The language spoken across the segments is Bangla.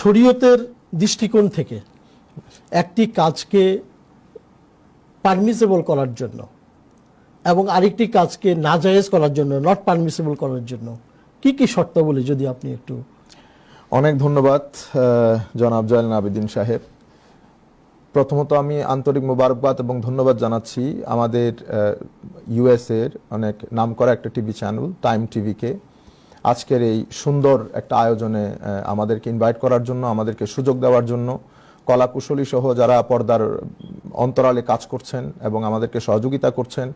শরীয়তের দৃষ্টিকোণ থেকে একটি কাজকে পারমিসেবল করার জন্য এবং আরেকটি কাজকে নাজায়েজ করার জন্য নট পারমিসেবল করার জন্য। কি কি শর্তাবলী যদি আপনি একটু? অনেক ধন্যবাদ জনাব জয়াল আবেদিন সাহেব। প্রথমত আমি আন্তরিক মোবারকবাদ এবং ধন্যবাদ জানাচ্ছি আমাদের ইউএস এর অনেক নামকরা একটা টিভি চ্যানেল টাইম টিভিকে আজকের এই সুন্দর একটা আয়োজনে আমাদেরকে ইনভাইট করার জন্য আমাদেরকে সুযোগ দেওয়ার জন্য কলাকুশলী সহ যারা পর্দার অন্তরালে কাজ করছেন এবং আমাদেরকে সহযোগিতা করছেন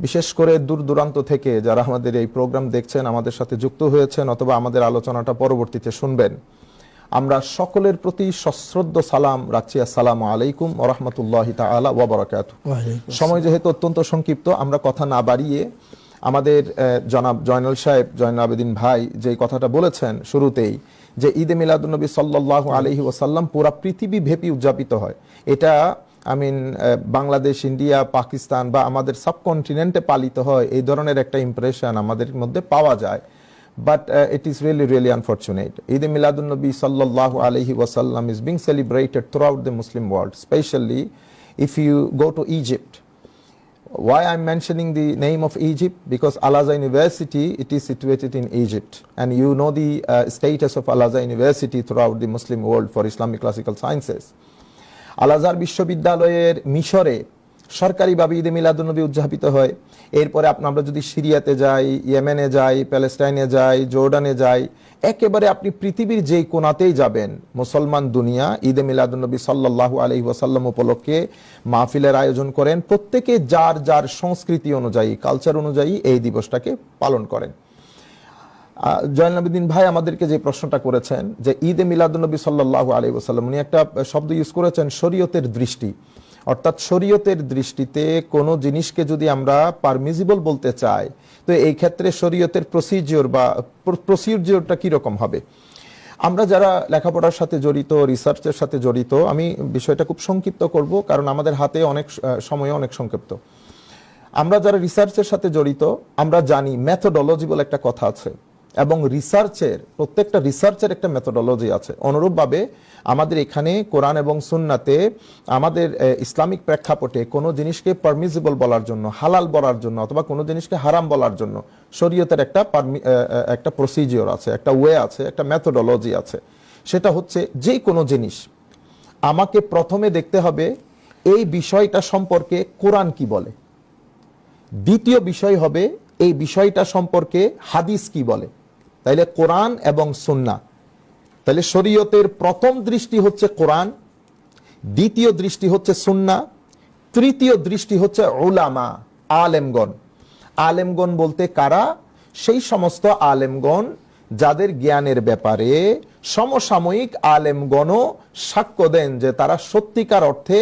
বিশেষ করে দূর দূরান্ত থেকে যারা আমাদের এই প্রোগ্রাম দেখছেন আমাদের সাথে যুক্ত হয়েছেন অথবা আমাদের আলোচনাটা পরবর্তীতে শুনবেন আমরা সকলের প্রতি সশ্রদ্ধ সালাম রাখছি। আসসালামু আলাইকুম ওরহমতুল্লাহ তালা ওবরাকাত সময় যেহেতু অত্যন্ত সংক্ষিপ্ত আমরা কথা না বাড়িয়ে আমাদের জনাব জয়নাল সাহেব, জয়নাল আবেদিন ভাই যে কথাটা বলেছেন শুরুতেই, যে ঈদে মিলাদুন্নবী সাল্লাহ আলহি ওসাল্লাম পুরা পৃথিবী ভেপি উদযাপিত হয়। এটা, I mean Bangladesh, India, Pakistan বা আমাদের সাবকন্টিনেন্টে পালিত হয়, এই ধরনের একটা ইমপ্রেশন আমাদের মধ্যে পাওয়া যায়। But it it really really unfortunate. eid miladun nabi sallallahu alaihi wasallam is being celebrated throughout the muslim world especially if you go to egypt why i'm mentioning the name of egypt because al-azhar university it is situated in egypt and you know the uh, status of al-azhar university throughout the muslim world for islamic classical sciences Al-Azhar বিশ্ববিদ্যালয়ের মিশরে সরকারিভাবে ঈদে মিলাদুন্নবী উদযাপিত হয়। এরপরে আপনি আমরা যদি সিরিয়াতে যাই, ইয়েমেনে যাই, প্যালেস্টাইনে যাই, জর্ডানে যাই, একেবারে আপনি পৃথিবীর যেই কোনাতেই যাবেন, মুসলমান দুনিয়া ঈদে মিলাদুন্নবী সাল্লাল্লাহু আলাইহি ওয়াসাল্লাম উপলক্ষে মাহফিলের আয়োজন করেন। প্রত্যেকে যার যার সংস্কৃতি অনুযায়ী কালচার অনুযায়ী এই দিবসটাকে পালন করেন। জয়নাবিদ্দিন ভাই আমাদেরকে যে প্রশ্নটা করেছেন যে, ঈদে মিলাদুন্নবী সাল্লাল্লাহু আলাইহি ওয়াসাল্লাম, উনি একটা শব্দ ইউজ করেছেন, শরীয়তের দৃষ্টি। অর্থাৎ শরীয়তের দৃষ্টিতে কোনো জিনিসকে যদি আমরা পারমিজিবল বলতে চাই, তো এই ক্ষেত্রে শরীয়তের প্রসিজিওর বা প্রসিজিওরটা কীরকম হবে? আমরা যারা লেখাপড়ার সাথে জড়িত রিসার্চের সাথে জড়িত, আমি বিষয়টা খুব সংক্ষিপ্ত করব, কারণ আমাদের হাতে অনেক সময় অনেক সংক্ষিপ্ত। আমরা যারা রিসার্চের সাথে জড়িত, আমরা জানি মেথোডোলজি বলে একটা কথা আছে। এবং রিসার্চের প্রত্যেকটা রিসার্চের একটা মেথোডোলজি আছে। অনুরূপভাবে আমাদের এখানে কোরআন এবং সুন্নাতে আমাদের ইসলামিক প্রেক্ষাপটে কোনো জিনিসকে পারমিজিবল বলার জন্য, হালাল বলার জন্য অথবা কোনো জিনিসকে হারাম বলার জন্য শরীয়তের একটা একটা প্রসিজিওর আছে, একটা ওয়ে আছে, একটা মেথোডোলজি আছে। সেটা হচ্ছে যে কোনো জিনিস, আমাকে প্রথমে দেখতে হবে এই বিষয়টা সম্পর্কে কোরআন কি বলে। দ্বিতীয় বিষয় হবে এই বিষয়টা সম্পর্কে হাদিস কি বলে। তাইলে কোরআন এবং সুন্না। তাহলে শরীয়তের প্রথম দৃষ্টি হচ্ছে কোরআন, দ্বিতীয় দৃষ্টি হচ্ছে সুন্না, তৃতীয় দৃষ্টি হচ্ছে ওলামা আলেমগণ। আলেমগণ বলতে কারা? সেই সমস্ত আলেমগণ যাদের জ্ঞানের ব্যাপারে সমসাময়িক আলেমগণও সাক্ষ্য দেন যে তারা সত্যিকার অর্থে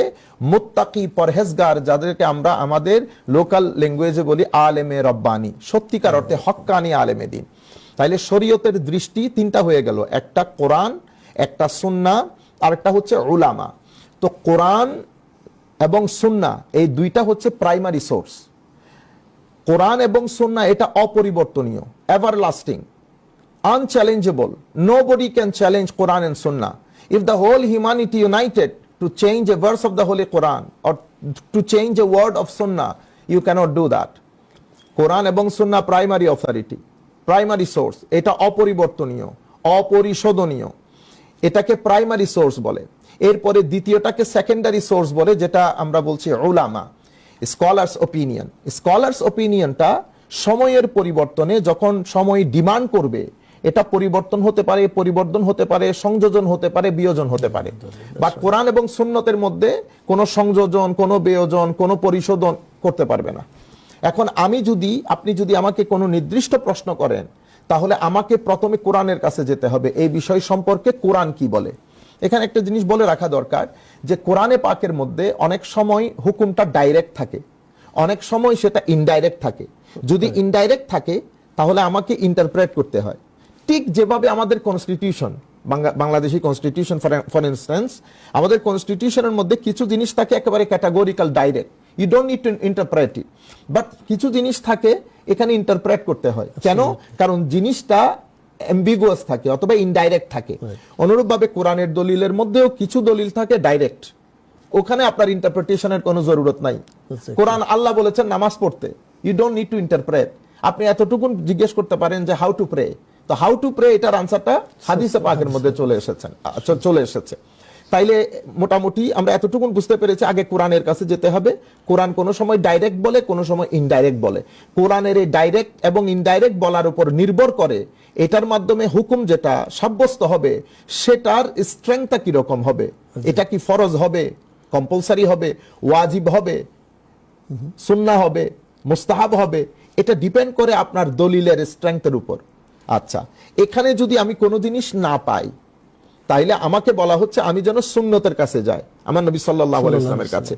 মুত্তাকি পরহেজগার, যাদেরকে আমরা আমাদের লোকাল ল্যাঙ্গুয়েজে বলি আলেমে রব্বানি। সত্যিকার অর্থে হক্কানি আলেমে দিন। তাইলে শরীয়তের দৃষ্টি তিনটা হয়ে গেল। একটা কোরআন, একটা সুন্না আর একটা হচ্ছে ওলামা তো কোরআন এবং সুন্না, এই দুইটা হচ্ছে প্রাইমারি সোর্স। কোরআন এবং সুন্না, এটা অপরিবর্তনীয় ever lasting unchallengeable nobody can challenge Quran and Sunnah. If the whole humanity united to change a verse of the holy Quran or to change a word of Sunnah you can't do that Quran এবং Sunnah primary authority primary source এটা অপরিবর্তনীয়, অপরিশোধনীয়। এটাকে প্রাইমারি সোর্স বলে। এরপরে দ্বিতীয়টাকে সেকেন্ডারি সোর্স বলে, যেটা আমরা বলছি ওলামা স্কলার্স ওপিনিয়ন স্কলার্স ওপিনিয়নটা সময়ের পরিবর্তনে যখন সময় ডিমান্ড করবে, এটা পরিবর্তন হতে পারে, পরিবর্তন হতে পারে, সংযোজন হতে পারে, বিয়োজন হতে পারে। বাট কোরআন এবং সুন্নতের মধ্যে কোনো সংযোজন, কোনো বিয়োজন, কোনো পরিশোধন করতে পারবে না। এখন আমি যদি আপনি যদি আমাকে কোনো নির্দিষ্ট প্রশ্ন করেন তাহলে আমাকে প্রথমে কোরআনের কাছে যেতে হবে। এই বিষয় সম্পর্কে কোরআন কি বলে? এখানে একটা জিনিস বলে রাখা দরকার যে কোরআনে পাকের মধ্যে অনেক সময় হুকুমটা ডাইরেক্ট থাকে। অনেক সময় সেটা ইনডাইরেক্ট থাকে। যদি ইনডাইরেক্ট থাকে তাহলে আমাকে ইন্টারপ্রেট করতে হয়। ঠিক যেভাবে আমাদের constitution Bangladeshi constitution for instance আমাদের কনস্টিটিউশনের মধ্যে কিছু জিনিস থাকে একেবারে categorical direct you don't need to interpret it but কিছু জিনিস থাকে এখানে ইন্টারপ্রেট করতে হয়। কেন? কারণ জিনিসটা এম্বিগুয়াস থাকে অথবা ইনডাইরেক্ট থাকে। অনুরূপভাবে কোরআনের দলিলের মধ্যেও কিছু দলিল থাকে ডাইরেক্ট ওখানে আপনার ইন্টারপ্রিটেশনের কোনো জরুরত নাই। কোরআন আল্লাহ বলেছেন নামাজ পড়তে। You don't need to interpret আপনি এতটুকুন জিজ্ঞেস করতে পারেন যে হাউ টু প্রে তো হাউ টু প্রে এটার আনসারটা হাদিসে পাকের মধ্যে চলে এসেছেন। চলে এসেছে। তাইলে মোটামুটি আমরা এতটুকুন বুঝতে পেরেছি আগে কোরআনের কাছে যেতে হবে। কোরআন কোনো সময় ডাইরেক্ট বলে কোনো সময় ইনডাইরেক্ট বলে। কোরআনের এই ডাইরেক্ট এবং ইনডাইরেক্ট বলার উপর নির্ভর করে এটার মাধ্যমে হুকুম যেটা সাব্যস্ত হবে সেটার স্ট্রেংথটা কীরকম হবে? এটা কি ফরজ হবে? কম্পালসারি হবে? ওয়াজিব হবে? সুন্না হবে? মুস্তাহাব হবে? এটা ডিপেন্ড করে আপনার দলিলের স্ট্রেংথের উপর। আচ্ছা এখানে যদি আমি কোনো জিনিস না পাই তাইলে আমাকে বলা হচ্ছে আমি যেন সুন্নতের কাছে যাই আমার নবী সাল্লাহ ইসলামের কাছে।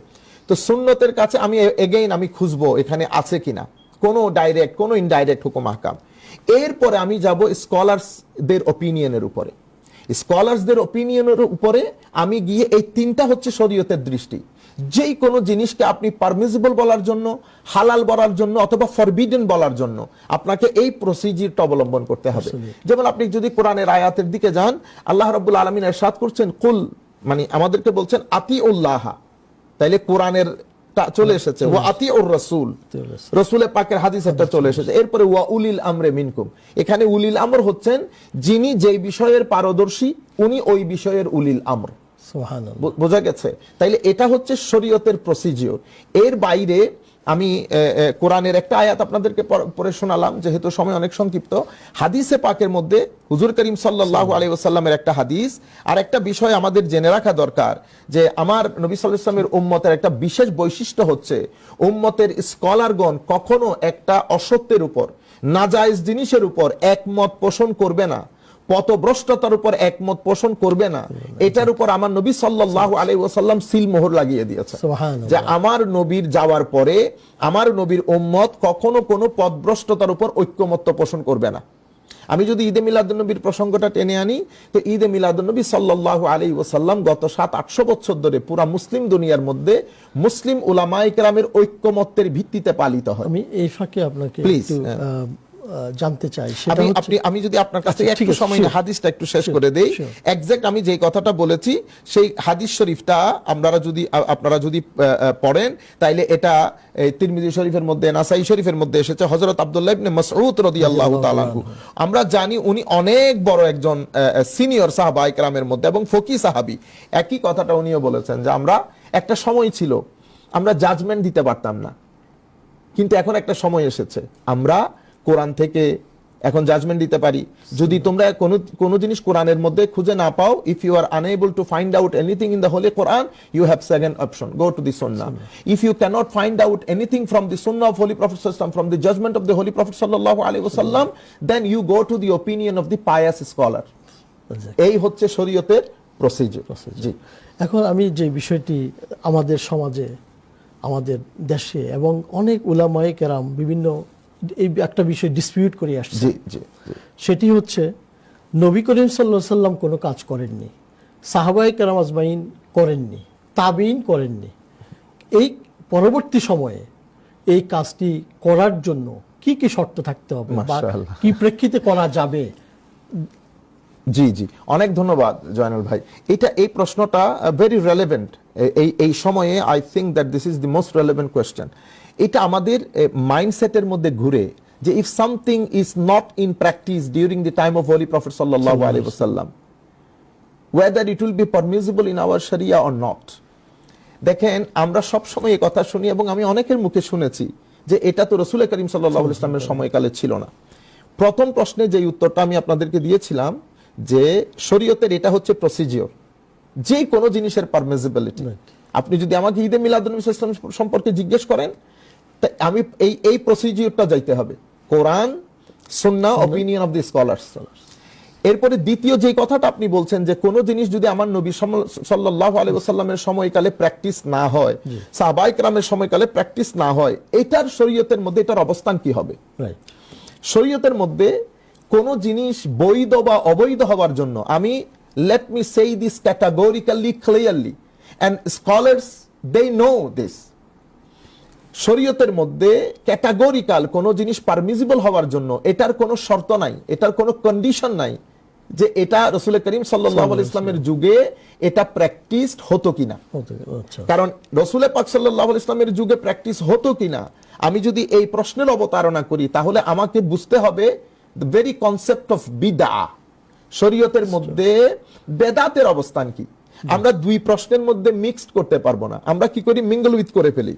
তো সুন্নতের কাছে আমি এগেইন আমি খুঁজবো এখানে আছে কিনা কোনো ডাইরেক্ট কোনো ইনডাইরেক্ট হুকুম আহকাম। এরপরে আমি যাব স্কলারসদের ওপিনিয়নের উপরে। স্কলারসদের ওপিনিয়নের উপরে আমি গিয়ে এই তিনটা হচ্ছে শরীয়তের দৃষ্টি। যেই কোনো জিনিসকে আপনি পারমিসিবল বলার জন্য হালাল বলার জন্য অথবা ফরবিডেন বলার জন্য আপনাকে এই প্রসিজিরটা অবলম্বন করতে হবে। যেমন আপনি যদি কোরআনের আয়াতের দিকে যান আল্লাহ রাব্বুল আলামিন এরশাদ করছেন কুল মানে আমাদেরকে বলছেন আতি উল্লাহ তাইলে কোরআনের চলে এসেছে ও আতি ওর রসুল। রসুলের পাকের হাদিস একটা চলে এসেছে। এরপরে ওয়া উলিল আমরে মিনকুম এখানে উলিল আমর হচ্ছেন যিনি যেই বিষয়ের পারদর্শী উনি ওই বিষয়ের উলিল আমর। বোঝা গেছে? তাইলে এটা হচ্ছে শরীয়তের প্রসিজিওর এর বাইরে আমি কোরআনের একটা আয়াত আপনাদেরকে পর- শোনালাম, যেহেতু সময় অনেক সংক্ষিপ্ত। হাদিসে পাকের মধ্যে হুজুর করিম আলাইহি ওয়াসাল্লামের একটা হাদিস। আর একটা বিষয় আমাদের জেনে রাখা দরকার, যে আমার নবী আলাইহি উম্মতের একটা বিশেষ বৈশিষ্ট্য হচ্ছে, উম্মতের স্কলারগণ কখনো একটা অসত্যের উপর, নাজায়েজ জিনিসের উপর একমত পোষণ করবে না। পথভ্রষ্টতার উপর একমত পোষণ করবে না। এটার উপর আমার নবী সাল্লাল্লাহু আলাইহি ওয়াসাল্লাম সিল মোহর লাগিয়ে দিয়েছে। যে আমার নবীর যাওয়ার পরে আমার নবীর উম্মত কখনো কোনো পথভ্রষ্টতার উপর ঐক্যমত্য পোষণ করবে না। আমি যদি ঈদে মিলাদুন্নবীর প্রসঙ্গটা টেনে আনি তো ঈদে মিলাদুন্নবী সাল্লাল্লাহু আলাইহি ওয়াসাল্লাম গত সাত আটশো বছর ধরে পুরা মুসলিম দুনিয়ার মধ্যে মুসলিম উলামায়ে কেরামের ঐক্যমত্যের ভিত্তিতে পালিত হয়। আমি এই ফাঁকে আপনাকে Please, জানতে চাই সেটা আপনি আমি যদি আপনার কাছে আচ্ছা, একটু সময় হাদিসটা একটু শেষ করে দেই. এক্সাক্ট আমি যেই কথাটা বলেছি সেই হাদিস শরীফটা আপনারা যদি আপনারা যদি পড়েন তাইলে এটা তিরমিজি শরীফের মধ্যে নাসাই শরীফের মধ্যে এসেছে হযরত আব্দুল্লাহ ইবনে মাসউদ রাদিয়াল্লাহু তাআলা আমরা জানি উনি অনেক বড় একজন সিনিয়র সাহাবা ইকরামের মধ্যে এবং ফকি সাহাবী। একই কথাটা উনিও বলেছেন যে আমরা একটা সময় ছিল আমরা জাজমেন্ট দিতে পারতাম না। কিন্তু এখন একটা সময় এসেছে। আমরা কোরআন থেকে এখন জাজমেন্ট দিতে পারি। যদি তোমরা কোনো কোনো জিনিস কোরআনের মধ্যে খুঁজে না পাও if you are unable to find out anything in the holy Quran you have second option go to the Sunnah if you can't find out anything from the Sunnah of holy prophet সাল্লাম from the judgement of the holy prophet সাল্লাল্লাহু আলাইহি ওয়াসাল্লাম then you go to the opinion of the pious scholar এই হচ্ছে শরীয়তের প্রসিজার জি। এখন আমি যে বিষয়টি আমাদের সমাজে আমাদের দেশে এবং অনেক উলামায়ে কেরাম বিভিন্ন এই একটা বিষয় ডিসপিউট করে আসছে। সেটি হচ্ছে নবী করিম সাল্লাহ সাল্লাম কোনো কাজ করেননি। সাহাবাই কেরাম আজমাইন করেননি তাবিন করেননি। এই পরবর্তী সময়ে এই কাজটি করার জন্য কি কি শর্ত থাকতে হবে বা কি প্রেক্ষিতে করা যাবে? জি জি। অনেক ধন্যবাদ জয়নুল ভাই। এটা এই প্রশ্নটা ভেরি রেলেভেন্ট এই এই সময়ে I think that this is the most relevant question এটা আমাদের মাইন্ডসেটের মধ্যে ঘুরে যে if something is not in practice during the time of holy prophet আলাইহি ওয়াসাল্লাম whether it will be permissible in our sharia or not. দেখেন আমরা সব সময় এই কথা শুনি এবং আমি অনেকের মুখে শুনেছি যে এটা তো রসুল করিম সাল্লাহ ইসলামের সময়কালে ছিল না। প্রথম প্রশ্নে যে উত্তরটা আমি আপনাদেরকে দিয়েছিলাম যে শরীয়তের এটা হচ্ছে প্রসিজিওর যে কোনো জিনিসের পারমিজিবিলিটি আপনি যদি আমাকে ঈদে মিলাদুল ইসলাম সম্পর্কে জিজ্ঞেস করেন আমি এই এই প্রসিজিওরটা যাইতে হবে। Quran Sunnah opinion of the scholars এরপরে দ্বিতীয় যে কথাটা আপনি বলছেন যে কোন জিনিস যদি আমার নবী সাল্লাহ আলাইসাল্লামের সময়কালে প্র্যাকটিস না হয় সাহবাইক রামের সময়কালে প্র্যাকটিস না হয় এটার শরীয়তের মধ্যে এটার অবস্থান কি হবে? শরীয়তের মধ্যে কোন জিনিস বৈধ বা অবৈধ হওয়ার জন্য আমি let me say this categorically clearly and scholars they know this শরীয়তের মধ্যে ক্যাটাগরিক্যাল কোনো জিনিস পারমিজিবল হওয়ার জন্য এটার কোনো শর্ত নাই এটার কোনো কন্ডিশন নাই যে এটা রসুল করিম সাল্লাহ ইসলামের যুগে এটা প্র্যাকটিস হতো কিনা। আচ্ছা। কারণ রসুল পাক সাল্লাহ ইসলামের যুগে প্র্যাকটিস হতো কিনা আমি যদি এই প্রশ্নের অবতারণা করি তাহলে আমাকে বুঝতে হবে ভেরি কনসেপ্ট অফ বিদা শরীয়তের মধ্যে বেদাতের অবস্থান কি? আমরা দুই প্রশ্নের মধ্যে মিক্সড করতে পারব না। আমরা কি করি? মিঙ্গল উইথ করে ফেলি।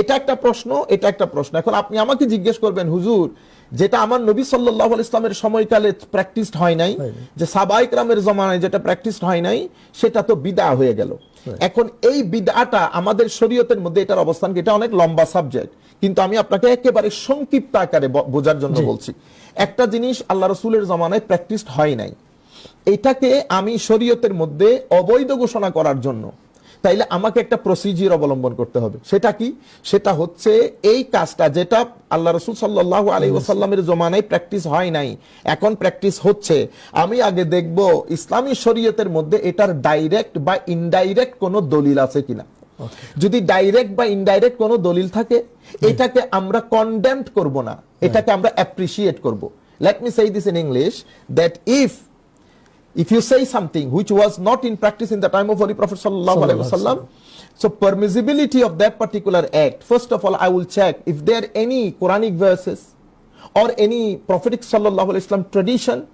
এটা একটা প্রশ্ন এটা একটা প্রশ্ন। এখন আপনি আমাকে জিজ্ঞেস করবেন হুজুর যেটা আমার নবী সাল্লাহ ইসলামের সময়কালে প্র্যাকটিস হয় নাই যে সাবাইক রামের জমানায় যেটা প্র্যাকটিস হয় নাই সেটা তো বিদা হয়ে গেল। এখন এই বিদাটা আমাদের শরীয়তের মধ্যে এটার অবস্থান? এটা অনেক লম্বা সাবজেক্ট কিন্তু আমি আপনাকে একেবারে সংক্ষিপ্ত আকারে বোঝার জন্য বলছি। একটা জিনিস আল্লাহ রসুলের জমানায় প্র্যাকটিস হয় নাই। এটাকে আমি শরীয়তের মধ্যে অবৈধ ঘোষণা করার জন্য তাইলে আমাকে একটা প্রসিজিয়ার অবলম্বন করতে হবে। সেটা কি? সেটা হচ্ছে এই কাজটা যেটা আল্লাহ রসুল সাল্লাহ আলী ওসাল্লামের জমানায় প্র্যাকটিস হয় নাই এখন প্র্যাকটিস হচ্ছে। আমি আগে দেখব ইসলামী শরীয়তের মধ্যে এটার ডাইরেক্ট বা ইনডাইরেক্ট কোনো দলিল আছে কিনা। যদি ডাইরেক্ট বা ইনডাইরেক্ট কোনো দলিল থাকে এটাকে আমরা কন্ডেমড করব না। এটাকে আমরা অ্যাপ্রিসিয়েট করব। Let me say this in English that if if you say something which was not in practice in the time of Holy Prophet sallallahu alaihi wasallam, so permissibility of that particular act. First of all, I will check if there are any Quranic verses or any prophetic sallallahu alaihi wasallam tradition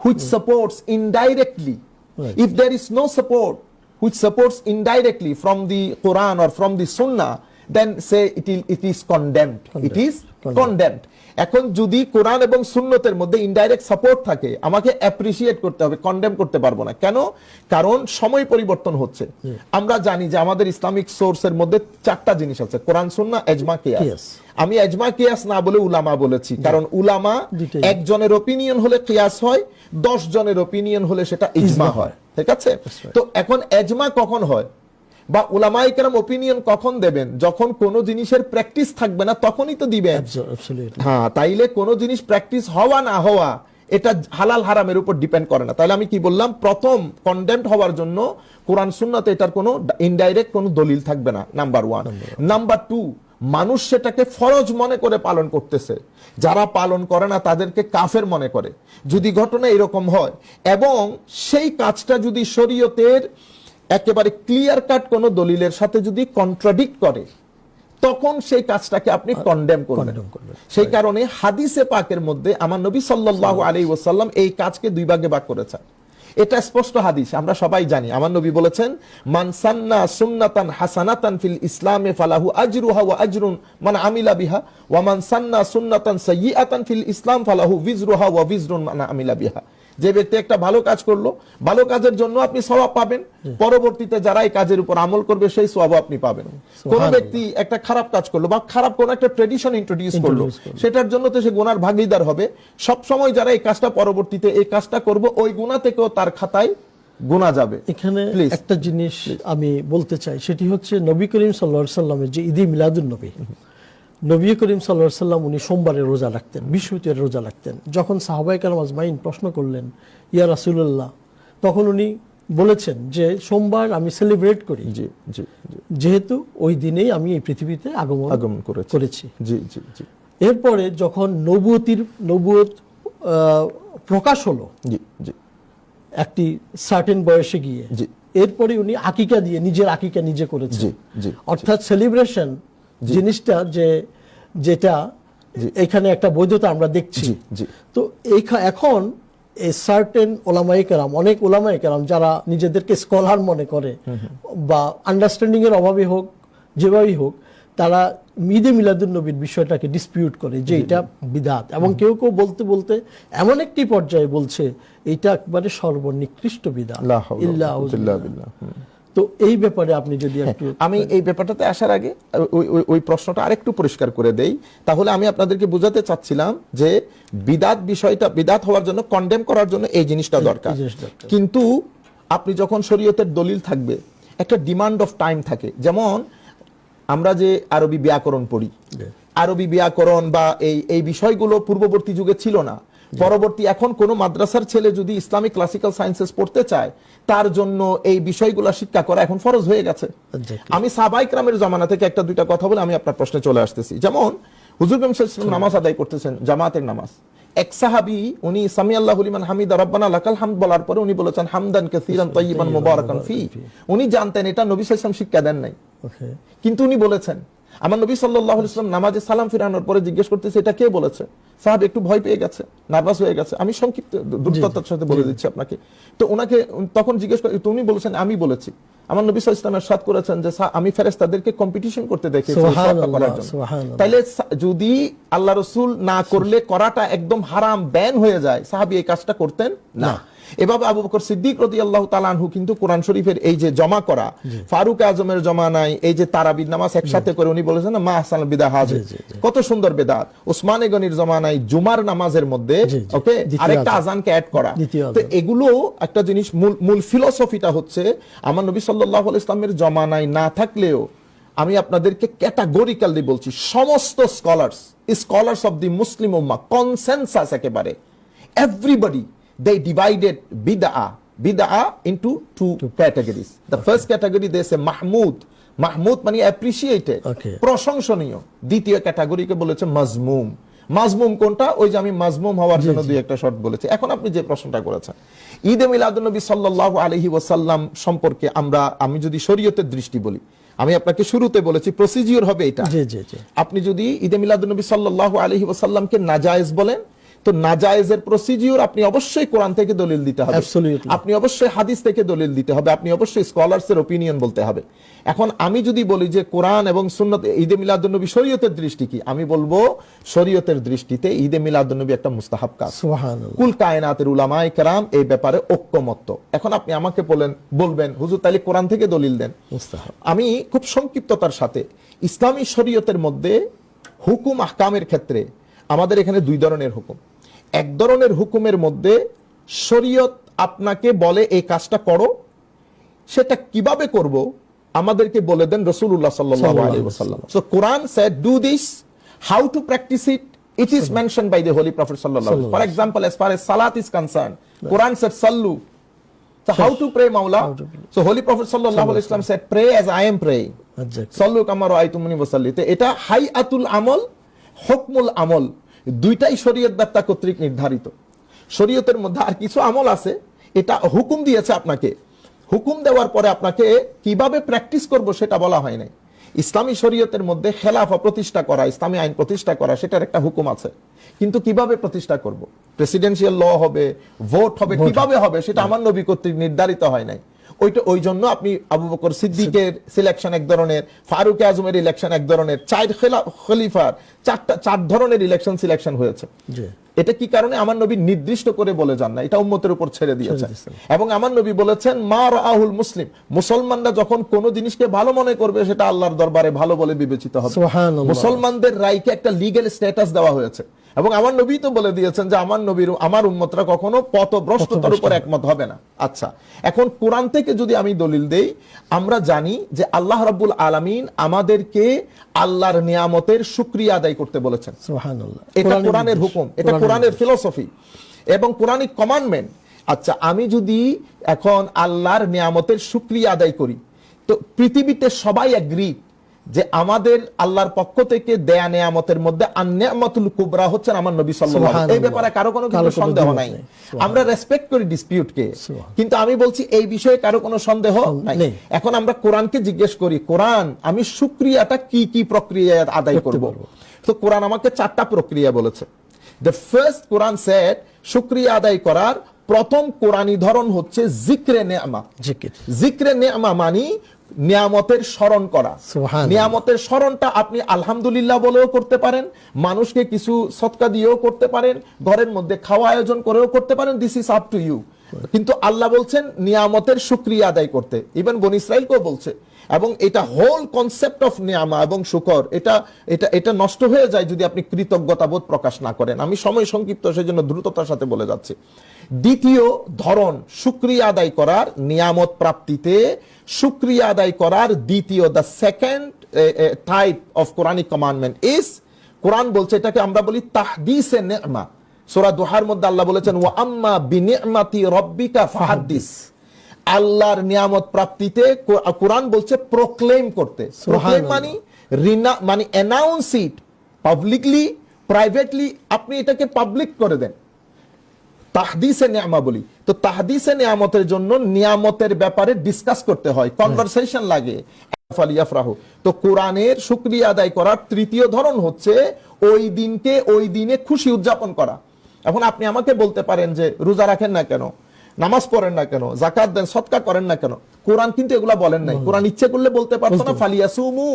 which hmm. supports indirectly. Right. If there is no support which supports indirectly from the Quran or from the Sunnah, then say it, will, it is condemned. It is Condemned. Condemned এখন যদি কোরআন এবং সুন্নতের মধ্যে ইনডাইরেক্ট সাপোর্ট থাকে আমাকে অ্যাপ্রিসিয়েট করতে হবে কন্ডেম করতে পারব না। কেন? কারণ সময় পরিবর্তন হচ্ছে। আমরা জানি যে আমাদের ইসলামিক সোর্সের মধ্যে চারটা জিনিস আছে। কোরআন সুন্না এজমা কিয়াস। আমি এজমা কিয়াস না বলে উলামা বলেছি। কারণ উলামা একজনের ওপিনিয়ন হলে কিয়াস হয় দশ জনের ওপিনিয়ন হলে সেটা ইজমা। হয়। ঠিক আছে? তো এখন এজমা কখন হয়? বা উলামাই কেরাম ওপিনিয়ন কখন দেবেন? যখন কোনো জিনিসের প্র্যাকটিস থাকবে না তখনই তো দিবেন। হ্যাঁ তাইলে কোনো জিনিস প্র্যাকটিস হওয়া না হওয়া এটা হালাল হারামের উপর ডিপেন্ড করে না। তাহলে আমি কি বললাম প্রথম কন্ডেমড হওয়ার জন্য কোরআন সুন্নাতে এটার কোনো ইনডাইরেক্ট কোনো দলিল থাকবে না নাম্বার ওয়ান নাম্বার টু মানুষ সেটাকে ফরজ মনে করে পালন করতেছে। যারা পালন করে না তাদেরকে কাফের মনে করে। যদি ঘটনা এরকম হয় এবং সেই কাজটা যদি শরীয়তের একেবারে ক্লিয়ার কাট কোনো দলিলের সাথে যদি কন্ট্রাডিক্ট করে তখন সেই কাজটাকে আপনি কন্ডেম করবেন। সেই কারণে হাদিসে পাকের মধ্যে আমার নবী সাল্লাল্লাহু আলাইহি ওয়াসাল্লাম এই কাজকে দুই ভাগে ভাগ করেছেন। এটা স্পষ্ট হাদিস আমরা সবাই জানি। আমার নবী বলেছেন মান সান্না সুন্নাতান হাসানাতান ফিল ইসলামে ফালাহু আজরুহা ওয়া আজরুন মান আমিলা বিহা ওয়া মান সান্না সুন্নাতান সাইয়্যাতান ফিল ইসলাম ফালাহু বিজরুহা ওয়া বিজরুন মান আমিলা বিহা। যে ব্যক্তি একটা ভালো কাজ করল ভালো কাজের জন্য আপনি সওয়াব পাবেন। পরবর্তীতে যারা এই কাজের উপর আমল করবে সেই সওয়াব আপনি পাবেন। কোন ব্যক্তি একটা খারাপ কাজ করল বা খারাপ কোন একটা ট্রেডিশন ইন্ট্রোডিউস করল সেটার জন্য তো সে গুনার ভাগিদার হবে। সব সময় যারা এই কাজটা পরবর্তীতে এই কাজটা করব ওই গুণা থেকেও তার খাতায় গুণা যাবে। এখানে একটা জিনিস আমি বলতে চাই সেটি হচ্ছে নবী করিম সাল্লা সাল্লামের যে ঈদি মিলাদুল নবী নবী করিম সাল্লা সাল্লাম উনি সোমবারে রোজা রাখতেন বৃহস্পতিবার রোজা রাখতেন। যখন সাহাবাই কালাম আজমাইন প্রশ্ন করলেন ইয়া রাসুল্লাহ তখন উনি বলেছেন যে সোমবার আমি সেলিব্রেট করি। জি জি জি। যেহেতু ওই দিনেই আমি এই পৃথিবীতে আগমন আগমন করেছি। জি জি জি। এরপরে যখন নবুয়তির নবুয়ত প্রকাশ হলো জি জি। একটি সার্টেন বয়সে গিয়ে। এরপরে উনি আকিকা দিয়ে নিজের আকিকা নিজে করেছে অর্থাৎ সেলিব্রেশন জিনিসটা যে যেটা এখানে একটা বৈধতা আমরা দেখছি। তো এখন সার্টেন ওলামাই কেরাম অনেক ওলামাই কেরাম যারা নিজেদেরকে স্কলার মনে করে বা আন্ডারস্ট্যান্ডিং এর অভাবে হোক যেভাবেই হোক তারা মিদে মিলাদুল নবীর বিষয়টাকে ডিসপিউট করে যে এটা বিধাত এবং কেউ কেউ বলতে বলতে এমন একটি পর্যায়ে বলছে এটা একবারে সর্বনিকৃষ্ট বিধাত লা তো এই ব্যাপারে আপনি যদি একটু আমি এই ব্যাপারটাতে আসার আগে ওই ওই- ওই প্রশ্নটা আরেকটু পরিষ্কার করে দেই। তাহলে আমি আপনাদেরকে বোঝাতে চাচ্ছিলাম যে বিদাত বিষয়টা বিদাত হওয়ার জন্য কন্ডেম করার জন্য এই জিনিসটা দরকার। কিন্তু আপনি যখন শরীয়তের দলিল থাকবে একটা ডিমান্ড অফ টাইম থাকে। যেমন আমরা যে আরবি ব্যাকরণ পড়ি আরবি ব্যাকরণ বা এই এই বিষয়গুলো পূর্ববর্তী যুগে ছিল না। পরবর্তী এখন কোন মাদ্রাসার ছেলে যদি ইসলামিক ক্লাসিক্যাল সায়েন্সেস পড়তে চায় তার জন্য এই বিষয়গুলো শিক্ষা করা এখন ফরজ হয়ে গেছে. আমি সাবাইকরামের জমানা থেকে একটা দুইটা কথা বলে আমি আপনার প্রশ্নে চলে আসতেছি। যেমন হুজুর নামাজ আদায় করতেছেন জামাতের নামাজ। এক সাহাবী উনি সামি আল্লাহু লিমান হামিদা রাব্বানা লাকাল হামদ বলার পরে উনি বলেছেন হামদান কাসীরান তাইয়িবান মুবারাকান ফি। উনি জানতেন এটা নবী সাল্লাল্লাহু শিক্ষা দেন নাই কিন্তু উনি বলেছেন আমার নবী সাল্লাল্লাহু আলাইহি ওয়াসাল্লাম নামাজে সালাম ফিরানোর পরে জিজ্ঞেস করতেছে এটা কে বলেছে? সাহাব একটু ভয় পেয়ে গেছে নার্ভাস হয়ে গেছে। আমি সংক্ষিপ্ত দ্রুততার সাথে বলে দিচ্ছি আপনাকে। তো ওনাকে তখন জিজ্ঞেস করে তো উনি বলেছেন আমি বলেছি। আমার নবী আলাইহি ওয়াসাল্লাম সাথ করেছেন যে আমি ফেরেশতাদেরকে কম্পিটিশন করতে দেখেছি করার জন্য। তাইলে যদি আল্লাহ রসুল না করলে করাটা একদম হারাম ব্যান হয়ে যায় সাহাবি এই কাজটা করতেন না। এভাবে আবু বকর সিদ্দিক রদি আল্লাহ তালানহু কিন্তু কোরআন শরীফের এই যে জমা করা ফারুক আজমের জমা নাই এই যে তারাবির নামাজ একসাথে করে উনি বলেছেন মা হাসান বিদা হাজির জি, জি। কত সুন্দর বেদাত। ওসমানে গনির জমা নাই জুমার নামাজের মধ্যে। ওকে? আরেকটা আজানকে অ্যাড করা। তো এগুলো একটা জিনিস মূল মূল ফিলোসফিটা হচ্ছে আমার নবী সাল্লাহ ইসলামের জমানায় না থাকলেও আমি আপনাদেরকে ক্যাটাগরিক্যালি বলছি সমস্ত scholars scholars of the Muslim Umma consensus একেবারে এভরিবডি দে ডিভাইডেড বিদা বিদা into two categories the first category they say Mahmud মাহমুদ মানে অ্যাপ্রিসিয়েটেড Okay. প্রশংসনীয়। দ্বিতীয় ক্যাটাগরিকে বলেছে মাজমুম মাজমুম কোনটা? ওই যে আমি মাজমুম হওয়ার জন্য দুই একটা শর্ট বলেছি। এখন আপনি যে প্রশ্নটা করেছেন ঈদে মিলাদুন্নবী সাল্লাল্লাহু আলাইহি ওয়াসাল্লাম সম্পর্কে আমরা আমি যদি শরীয়তের দৃষ্টি বলি আমি আপনাকে শুরুতে বলেছি প্রসিজিওর হবে এটা। আপনি যদি ঈদে মিলাদুন্নবী সাল্লাল্লাহু আলাইহি ওয়াসাল্লামকে নাজায়েজ বলেন তো নাজায়েজের প্রসিজিওর আপনি অবশ্যই কোরআন থেকে দলিল দিতে হবে। আপনি অবশ্যই হাদিস থেকে দলিল দিতে হবে। আপনি অবশ্যই স্কলারসের ওপিনিয়ন বলতে হবে। এখন আমি যদি বলি যে কোরআন এবং সুন্নত ঈদে মিলাদুন্নবী শরীয়তের দৃষ্টি কি? আমি বলব শরীয়তের দৃষ্টিতে ঈদে মিলাদুন্নবী একটা মুস্তাহাব কাজ। সুবহানাল্লাহ। কুল কায়নাতের উলামায়ে কেরাম এই ব্যাপারে ঐক্যমত্য। এখন আপনি আমাকে বলেন বলবেন হুজুর তাহলে কোরআন থেকে দলিল দেন। মুস্তাহাব। আমি খুব সংক্ষিপ্ততার সাথে ইসলামী শরীয়তের মধ্যে হুকুম আহকামের ক্ষেত্রে আমাদের এখানে দুই ধরনের হুকুম। এক ধরনের হুকুমের মধ্যে শরীয়ত আপনাকে বলে এই কাজটা করো। সেটা কীভাবে করব? আমাদেরকে বলে দেন রসুল্লাহ সাল্লাল্লাহু আলাইহি ওয়াসাল্লাম। So Quran do this how to practise it it is mention by the holy prophet সাল্লাল্লাহু for example as far as salat is concerned quran said sallu. So how to pray maula? How to pray. so holy prophet sallallahu alaihi wasallam said pray as i am praying. Exactly. সল্লু কামার আইতুমনি বসাল্লি তো এটা হাই আতুল আমল হকমুল আমল। দুইটাই শরীয়ত ব্যাপ্তা কর্তৃক নির্ধারিত। শরীয়তের মধ্যে আর কিছু আমল আছে এটা হুকুম দিয়েছে আপনাকে। হুকুম দেওয়ার পরে আপনাকে কীভাবে প্র্যাকটিস করব সেটা বলা হয় নাই। ইসলামী শরীয়তের মধ্যে খেলাফা প্রতিষ্ঠা করা ইসলামী আইন প্রতিষ্ঠা করা সেটার একটা হুকুম আছে। কিন্তু কীভাবে প্রতিষ্ঠা করব? প্রেসিডেন্সিয়াল ল হবে ভোট হবে কীভাবে হবে সেটা আমার নবী কর্তৃক নির্ধারিত হয় নাই। ওইটা ওই জন্য আপনি আবু বকর সিদ্দিকের সিলেকশন এক ধরনের ফারুক আজমের ইলেকশন এক ধরনের চার খলিফার চারটা চার ধরনের ইলেকশন সিলেকশন হয়েছে। এটা কি কারণে আমার নবী নির্দিষ্ট করে বলে যান না? এটা উম্মতের উপর ছেড়ে দিয়েছেন দিয়েছেন। এবং আমার নবী বলেছেন মা রাহুল মুসলিম। মুসলমানরা যখন কোন জিনিসকে ভালো মনে করবে সেটা আল্লাহর দরবারে ভালো বলে বিবেচিত হবে। মুসলমানদের রায়কে একটা লিগেল স্ট্যাটাস দেওয়া হয়েছে। এবং আমার নবী তো বলে দিয়েছেন যে আমার নবীর আমার উম্মতরা কখনো পথভ্রষ্টতার উপর একমত হবে না। আচ্ছা এখন কোরআন থেকে যদি আমি দলিল দেই আমরা জানি যে আল্লাহ রাব্বুল আলামিন আমাদেরকে আল্লাহর নিয়ামতের শুকরিয়া আদায় করতে বলেছেন। সুবহানাল্লাহ। এটা কোরআনের কোরআনের হুকুম এটা কোরআনের ফিলোসফি এবং কোরআনিক কমান্ডমেন্ট। আচ্ছা আমি যদি এখন আল্লাহর নিয়ামতের শুক্রিয়া আদায় করি তো পৃথিবীতে সবাই এগ্রি যে আমাদের আল্লাহর পক্ষ থেকে দেয়া নেয়ামতের মধ্যে আন্নামাতুল কুবরা হচ্ছেন আমার নবী সাল্লাল্লাহু আলাইহি এই ব্যাপারে কারও কোনো কিন্তু সন্দেহ নাই। আমরা রেসপেক্ট করি ডিসপিউটকে সুবহান। কিন্তু আমি বলছি এই বিষয়ে কারও কোনো সন্দেহ নাই। এখন আমরা কোরআনকে জিজ্ঞেস করি কোরআন আমি শুক্রিয়াটা কি কি প্রক্রিয়ায় আদায় করব? তো কোরআন আমাকে চারটা প্রক্রিয়া বলেছে। দ্য ফার্স্ট কোরআন সেট শুক্রিয়া আদায় করার প্রথম কোরআনী ধরন হচ্ছে জিক্রে নেয়ামা। জিকির। জিক্রে নেয়ামা মানি নিয়ামতের স্মরণ করা। নিয়ামতের স্মরণটা আপনি আলহামদুলিল্লাহ বলেও করতে পারেন মানুষকে কিছু সৎকা দিয়েও করতে পারেন ঘরের মধ্যে খাওয়া আয়োজন করেও করতে পারেন this is up to you কিন্তু আল্লাহ বলছেন নিয়ামতের শুক্রিয়া আদায় করতে। ইভেন বন ইসরায়েলকেও বলছে। এবং এটা হোল কনসেপ্ট অফ নিয়ামা এবং শুকর এটা এটা এটা নষ্ট হয়ে যায় যদি আপনি কৃতজ্ঞতা বোধ প্রকাশ না করেন। আমি সময় সংক্ষিপ্ত সেই জন্য দ্রুততার সাথে বলে যাচ্ছি। দ্বিতীয় ধরন শুক্রিয়া আদায় করার নিয়ামত প্রাপ্তিতে শুক্রিয়া আদায় করার দ্বিতীয় the second type of Quranic commandment is Quran বলছে এটাকে আমরা বলি তাহদিসে নেমা সূরা দোহার মধ্যে আল্লাহ বলেছেন ওয়া আম্মা বিনি'মাতি রাব্বিকা ফাহাদ্দিস। আল্লাহর নিয়ামত প্রাপ্তিতে কোরআন বলছে প্রক্লেম করতে। প্রক্লেম মানে রিনা মানে অ্যানাউন্স ইট পাবলিকলি প্রাইভেটলি আপনি এটাকে পাবলিক করে দেন। তাহদিসে নিয়ামা বলি। তো তাহদিসে নিয়ামতের জন্য নিয়ামতের ব্যাপারে ডিসকাস করতে হয় কনভারসেশন লাগে। তো কোরআনের শুকরিয়া আদায় করার তৃতীয় ধরন হচ্ছে ওই দিনকে ওই দিনে খুশি উদযাপন করা। এখন আপনি আমাকে বলতে পারেন যে রোজা রাখেন না কেন? নামাজ পড়েন না কেন? জাকাত দেন সৎকার করেন না কেন? কোরআন কিন্তু এগুলা বলেন নাই। কোরআন ইচ্ছে করলে বলতে পারতো না ফালিয়াসুমু।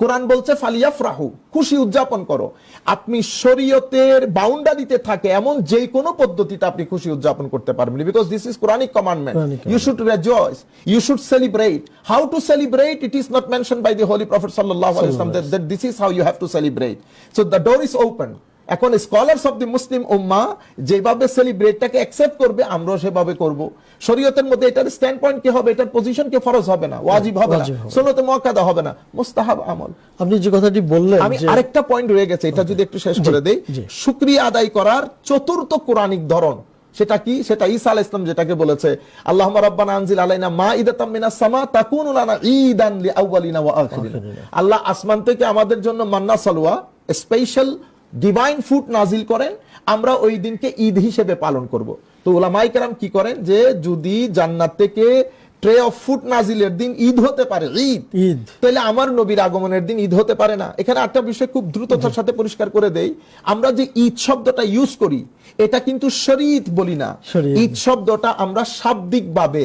কোরআন বলছে ফালিয়াফরাহু খুশি উদযাপন করো। আপনি শরীয়তের বাউন্ডারিতে থাকে এমন যে কোনো পদ্ধতিতে আপনি খুশি উদযাপন করতে পারবেন। Because this is Quranic commandment you should rejoice you should celebrate how to celebrate it is not mention by the holy prophet সাল্লাল্লাহু আলাইহি ওয়াসাল্লাম that this is how you have to celebrate. So the door is open. এখন স্কলারস অফ দি মুসলিম উম্মা যেভাবে সেলিব্রেটটাকে অ্যাকসেপ্ট করবে আমরাও সেভাবে করব। শরীয়তের মধ্যে এটার স্ট্যান্ড পয়েন্ট কি হবে এটার পজিশন কি ফরজ হবে না ওয়াজিব হবে না সুন্নতে মুআক্কাদা হবে না মুস্তাহাব আমল। আপনি যে কথাটি বললেন আমি আরেকটা পয়েন্ট রয়ে গেছে এটা যদি একটু শেষ করে দেই। শুকরিয়া আদায় করার চতুর্থ কোরআনিক ধরন সেটা কি? সেটা ঈসা আলাইহিস ইসলাম যেটাকে বলেছে আল্লাহুম্মা রাব্বানা আনজিল আলাইনা মাইদাতাম মিনাস সামা তাকুনু লানা ঈদান লিআউয়ালিনা ওয়া আখিরিনা। আল্লাহ আসমান থেকে আমাদের জন্য মান্না সালওয়া স্পেশাল ডিভাইন ফুড নাজিল করেন আমরা ওই দিনকে ঈদ হিসেবে পালন করব। তো ওলামাই কেরাম কি করেন যে যদি জান্নাত থেকে ট্রে অফ ফুড নাজিলের দিন ঈদ হতে পারে ঈদ। ঈদ। তাহলে আমার নবীর আগমনের দিন ঈদ হতে পারে না। এখানে একটা বিষয় খুব দ্রুততার সাথে পরিষ্কার করে দেই। আমরা যে ঈদ শব্দটা ইউজ করি এটা কিন্তু শরীয়ত বলি না। ঈদ শব্দটা আমরা শাব্দিকভাবে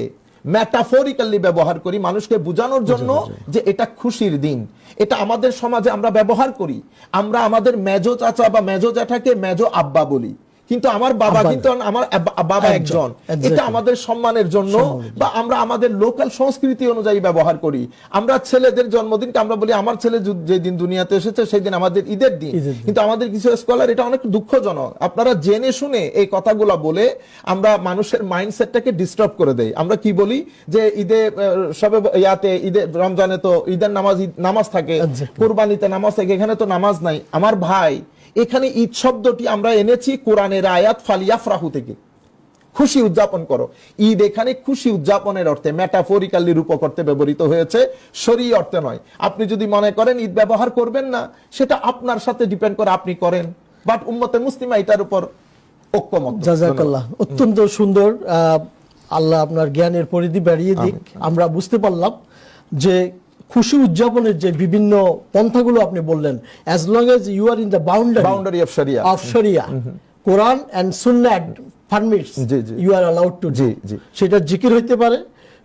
ম্যাটাফরিক্যালি ব্যবহার করি মানুষকে বোঝানোর জন্য যে এটা খুশির দিন। এটা আমাদের সমাজে আমরা ব্যবহার করি। আমরা আমাদের মেজো চাচা বা মেজো জ্যাঠাকে মেজো আব্বা বলি। কিন্তু আমার বাবা কিন্তু আমার বাবা একজন, এটা আমাদের সম্মানের জন্য বা আমরা আমাদের লোকাল সংস্কৃতি অনুযায়ী ব্যবহার করি। আমরা ছেলেদের জন্মদিনকে আমরা বলি আমার ছেলে যে- দিন দুনিয়াতে এসেছে সেই দিন আমাদের ঈদের দিন। কিন্তু আমাদের কিছু স্কলার এটা অনেক দুঃখজনক। আপনারা জেনে শুনে এই কথাগুলো বলে আমরা মানুষের মাইন্ডসেটটাকে ডিস্টার্ব করে দেই। আমরা কি বলি? যে ঈদে সবে ইয়াতে ঈদে রমজানে তো ঈদের নামাজ নামাজ থাকে. কোরবানিতে নামাজ থাকে এখানে তো নামাজ নাই। আমার ভাই এখানে ঈদ শব্দটি আমরা এনেছি কোরআনের আয়াত ফালিয়াফরাহু থেকে। খুশি উদযাপন করো। ঈদ এখানে খুশি উদযাপনের অর্থে মেটাফোরিক্যালি রূপক অর্থে ব্যবহৃত হয়েছে সরি অর্থে নয়। আপনি যদি মনে করেন ঈদ ব্যবহার করবেন না সেটা আপনার সাথে ডিপেন্ড করে আপনি করেন। বাট উম্মতে মুসলিমা এটার উপর ঐক্যমত। জাজাকাল্লাহ অত্যন্ত সুন্দর আল্লাহ আপনার জ্ঞানের পরিধি বাড়িয়ে দিক। আমরা বুঝতে পারলাম যে খুশি উদযাপনের যে বিভিন্ন পন্থাগুলো আপনি বললেন as long as you are in the boundary boundary of sharia of sharia Quran and Sunnah permits. You are allowed to জি, জি। সেটা জিকির হইতে পারে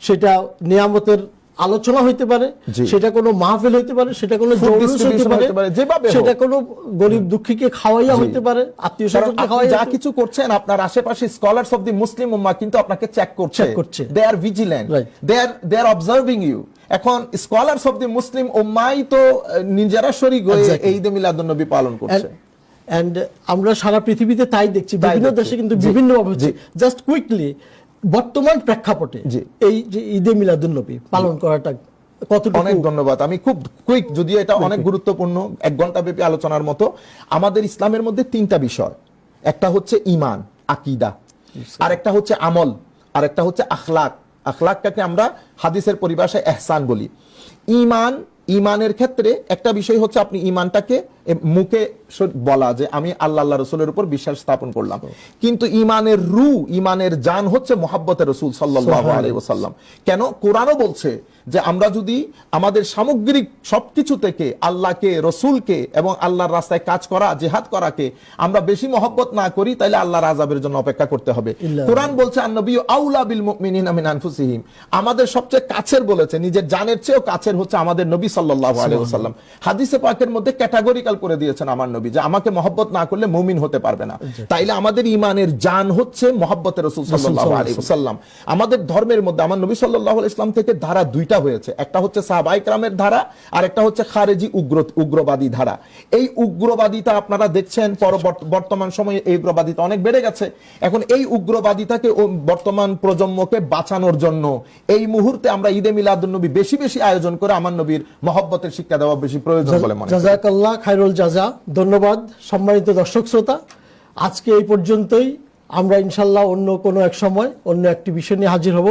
সেটা নিয়ামতের আলোচনা হইতে পারে সেটা কোনো মাহফিল হইতে পারে সেটা কোনো জৌলুস হইতে পারে যেভাবে সেটা কোনো গরিব দুঃখীকে খাওয়াইয়া হইতে পারে আত্মীয় স্বজনকে খাওয়াইয়া যা কিছু করছেন আপনার আশেপাশে স্কলারস অফ দি মুসলিম উম্মা কিন্তু আপনাকে চেক করছে। করছে। They are vigilant they are they are observing you এখন স্কলারস অফ দি মুসলিম উম্মাই তো নিজেরা শরীক হয়ে ঈদে মিলাদুন্নবী পালন করছে। এন্ড আমরা সারা পৃথিবীতে তাই দেখছি বিভিন্ন দেশে কিন্তু বিভিন্ন ভাবে জাস্ট কুইকলি বর্তমান প্রেক্ষাপটে। এই যে ঈদে মিলাদুন্নবী পালন করাটা অনেক ধন্যবাদ। আমি খুব কুইক যদিও এটা অনেক গুরুত্বপূর্ণ এক ঘণ্টা ব্যাপী আলোচনার মতো আমাদের ইসলামের মধ্যে তিনটা বিষয়। একটা হচ্ছে ইমান আকিদা। আর একটা হচ্ছে আমল আর একটা হচ্ছে আখলাক। আখলাকটাকে আমরা হাদিসের পরিভাষায় এহসান বলি। ইমান ইমানের ক্ষেত্রে একটা বিষয় হচ্ছে আপনি ইমানটাকে মুখে বলা যে আমি আল্লাহ আল্লাহ রসুলের উপর বিশ্বাস স্থাপন করলাম। কিন্তু ইমানের রু ইমানের জান হচ্ছে মোহাব্বতের রসুল সাল্লাহ ওয়াসাল্লাম। কেন? কোরআনও বলছে যে আমরা যদি আমাদের সামগ্রিক সবকিছু থেকে আল্লাহকে রসুলকে এবং আল্লাহর রাস্তায় কাজ করা জেহাদ করাকে আমরা বেশি মহব্বত না করি তাহলে আল্লাহর আজাবের জন্য অপেক্ষা করতে হবে। কোরআন বলছে আন্নবী আউলা বিল মিন আনফুসিহিম। আমাদের সবচেয়ে কাছের বলেছে নিজের জানের চেয়েও কাছের হচ্ছে আমাদের নবী সাল্লাল্লাহু আলাইহি ওয়াসাল্লাম। হাদিসে পাকের মধ্যে ক্যাটাগরিক্যাল করে দিয়েছেন আমার নবী। যে আমাকে মহব্বত না করলে মুমিন হতে পারবে না। তাইলে আমাদের ইমানের জান হচ্ছে মহব্বতের রাসূল আলাইহি আমাদের ধর্মের মধ্যে আমার নবী আলাইহি ইসলাম থেকে ধারা দুইটা হয়েছে। একটা হচ্ছে সাহাবায়ে কেরামের ধারা আর একটা হচ্ছে খারেজি উগ্র উগ্রবাদী ধারা। এই উগ্রবাদিতা আপনারা দেখছেন পরবর্ত- বর্তমান সময়ে এই উগ্রবাদিতা অনেক বেড়ে গেছে। এখন এই উগ্রবাদিতাকে বর্তমান প্রজন্মকে বাঁচানোর জন্য এই মুহূর্তে আমরা ঈদে মিলাদুন্নবী বেশি বেশি আয়োজন করে আমার নবীর মহব্বতের শিক্ষা দেওয়া বেশি প্রয়োজন বলে মনে করি। জাজাকাল্লাহ খায়রুল জাজা। ধন্যবাদ, সম্মানিত দর্শক শ্রোতা। আজকে এই পর্যন্তই। আমরা ইনশাল্লাহ অন্য কোনো এক সময় অন্য একটি বিষয় নিয়ে হাজির হব।